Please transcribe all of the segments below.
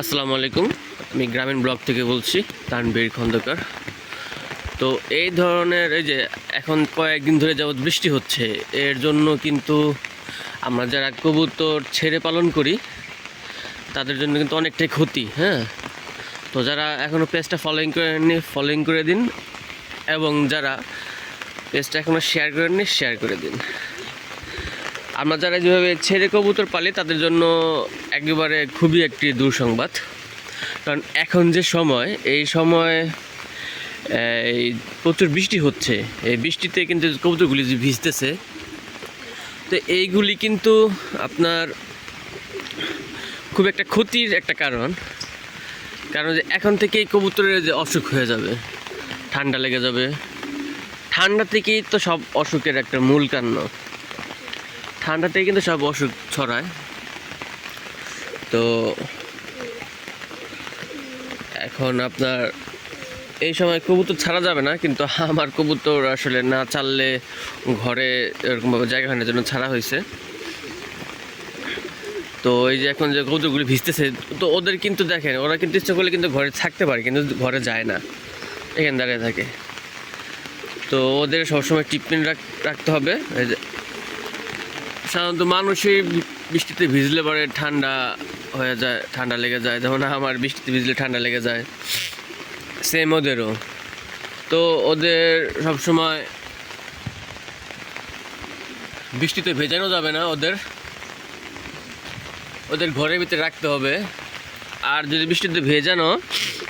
আসসালামু আলাইকুম। আমি গ্রামীণ ব্লক থেকে বলছি তানবীর খন্দকার। তো এই ধরনের এই যে এখন কয়েকদিন ধরে যাবৎ বৃষ্টি হচ্ছে, এর জন্য কিন্তু আমরা যারা কবুতর ছেড়ে পালন করি, তাদের জন্য কিন্তু অনেকটাই ক্ষতি হ্যাঁ? তো যারা এখনও পেজটা ফলোইং করেননি ফলোইং করে দিন, এবং যারা পেজটা এখনও শেয়ার করেননি শেয়ার করে দিন। আমরা যারা যেভাবে ছেড়ে কবুতর পালি, তাদের জন্য একেবারে খুবই একটি দুঃসংবাদ। কারণ এখন যে সময়, এই সময় এই প্রচুর বৃষ্টি হচ্ছে। এই বৃষ্টিতে কিন্তু কবুতরগুলি যে ভিজতেছে, তো এইগুলি কিন্তু আপনার খুব একটা ক্ষতির একটা কারণ। কারণ যে এখন থেকেই কবুতরের যে অসুখ হয়ে যাবে, ঠান্ডা লেগে যাবে। ঠান্ডা থেকেই তো সব অসুখের একটা মূল কারণ। ঠান্ডাতে কিন্তু সব অসুখ ছড়ায়। তো এখন আপনার এই সময় কবুতর ছাড়া যাবে না, কিন্তু আমার কবুতর আসলে না চাললে ঘরে এরকমভাবে জায়গা হয় না জন্য ছাড়া হয়েছে। তো এই যে এখন যে কবুতরগুলি ভিজতেছে, তো ওদের কিন্তু দেখেন, ওরা কিন্তু ইচ্ছা করলে কিন্তু ঘরে থাকতে পারে, কিন্তু ঘরে যায় না। এখানে দাঁড়িয়ে থাকে। তো ওদের সবসময় ট্রিটমেন্ট রাখতে হবে। সাধারণত মানুষই বৃষ্টিতে ভিজলে পরে ঠান্ডা হয়ে যায়, ঠান্ডা লেগে যায়। যেমন আমার বৃষ্টিতে ভিজলে ঠান্ডা লেগে যায়। সেম ওদেরও। তো ওদের সবসময় বৃষ্টিতে ভেজানো যাবে না ওদের। ওদের ঘরের ভিতরে রাখতে হবে। আর যদি বৃষ্টিতে ভেজানো,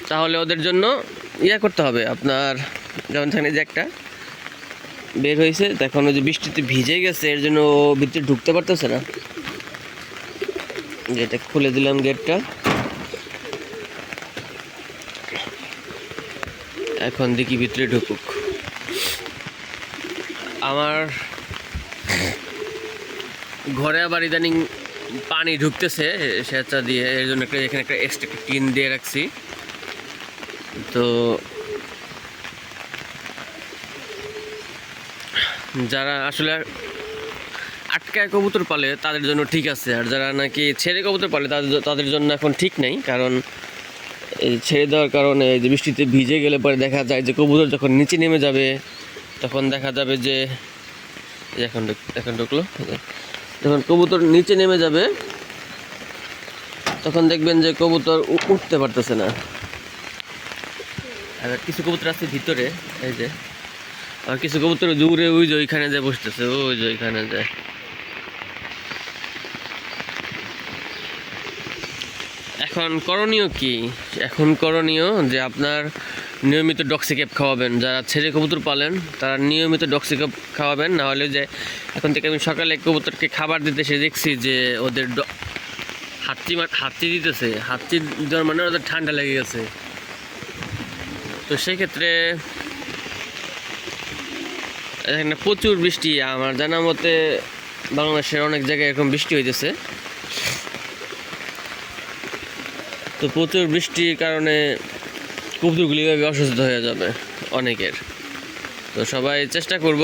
তাহলে ওদের জন্য ইয়া করতে হবে। আপনার, যেমন থাকলে যে একটা বের হয়েছে। তখন ওই যে বৃষ্টিতে ভিজে গেছে, এর জন্য ভিতরে ঢুকতে পারতেছে না। যেটা খুলে দিলাম গেটটা। এখন দেখি ভিতরে ঢুকুক। আমার ঘরে আবার ইদানিং পানি ঢুকতেছে সেচা দিয়ে এর জন্য একটা এখানে একটা এক্সট্রা টিন দিয়ে রাখছি। তো যারা আসলে আটকায় কবুতর পালে, তাদের জন্য ঠিক আছে। আর যারা নাকি ছেড়ে কবুতর পালে, তাদের তাদের জন্য এখন ঠিক নেই। কারণ এই ছেড়ে দেওয়ার কারণে যে বৃষ্টিতে ভিজে গেলে পরে দেখা যায় যে কবুতর যখন নিচে নেমে যাবে, তখন দেখা যাবে যে এখন এখন ঢুকলো যখন কবুতর নিচে নেমে যাবে, তখন দেখবেন যে কবুতর উঠতে পারতেছে না। আর কিছু কবুতর আছে ভিতরে, এই যে। আর কিছু কবুতর দূরে, ওই যে ওইখানে যে বসতেছে, ওই যে ওইখানে যায় এখন করণীয় কি? এখন করণীয় যে আপনার নিয়মিত ডক্সিক্যাপ খাওয়াবেন। যারা ছেড়ে কবুতর পালেন, তারা নিয়মিত ডক্সিক্যাপ খাওয়াবেন। না হলে যে এখন থেকে আমি সকালে কবুতরকে খাবার দিতে এসে দেখছি যে ওদের মা- হাতটি দিতেছে। হাতটি দেওয়ার মানে ওদের ঠান্ডা লেগে গেছে। তো সেক্ষেত্রে এখানে প্রচুর বৃষ্টি, আমার জানা মতে বাংলাদেশের অনেক জায়গায় এরকম বৃষ্টি হইতেছে। তো প্রচুর বৃষ্টির কারণে এভাবে অসুস্থ হয়ে যাবে অনেকের। তো সবাই চেষ্টা করব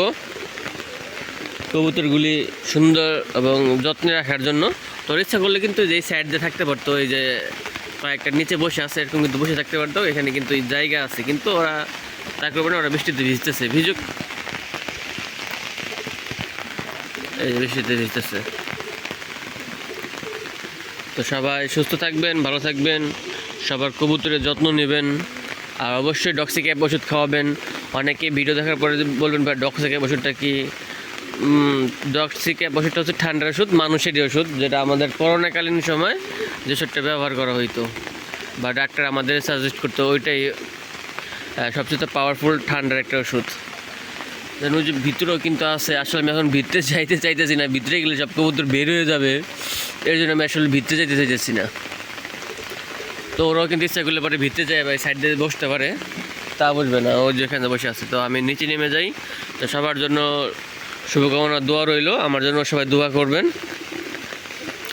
কবুতরগুলি সুন্দর এবং যত্নে রাখার জন্য। তো ইচ্ছা করলে কিন্তু যে সাইড দিয়ে থাকতে পারতো, এই যে কয়েকটা নিচে বসে আছে, এরকম কিন্তু বসে থাকতে পারতো, এখানে কিন্তু জায়গা আছে, কিন্তু ওরা তা করবে না, ওরা বৃষ্টিতে ভিজতেছে। ভিজুক এই যে তো সবাই সুস্থ থাকবেন, ভালো থাকবেন, সবার কবুতরের যত্ন নেবেন, আর অবশ্যই ডক্সিক অ্যাপ ওষুধ খাওয়াবেন। অনেকে ভিডিও দেখার পরে বলবেন, ভাই ডক্সিক অ্যাপ ওষুধটা কি? ডক্সিক অ্যাপ ওষুধটা হচ্ছে ঠান্ডার ওষুধ, মানুষেরই ওষুধ, যেটা আমাদের করোনাকালীন সময় যে ওষুধটা ব্যবহার করা হইতো। বা ডাক্তার আমাদের সাজেস্ট করতো, ওইটাই সবচেয়ে পাওয়ারফুল ঠান্ডার একটা ওষুধ। যেন যে ভিতরেও কিন্তু আছে। আসলে আমি এখন ভিতরে যাইতে চাইতেছি না। ভিতরে গেলে সব কবুতর বের হয়ে যাবে। এর জন্য আমি আসলে ভিতরে যাইতে চাইতেছি না। তো ওরাও কিন্তু ইচ্ছা করলে পরে ভিতরে যায় বা সাইড দিয়ে বসতে পারে। তা বুঝবে না। ও যেখানে বসে আছে। তো আমি নিচে নেমে যাই। তো সবার জন্য শুভকামনা, দোয়া রইল। আমার জন্য সবাই দোয়া করবেন।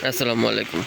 আসসালামু আলাইকুম।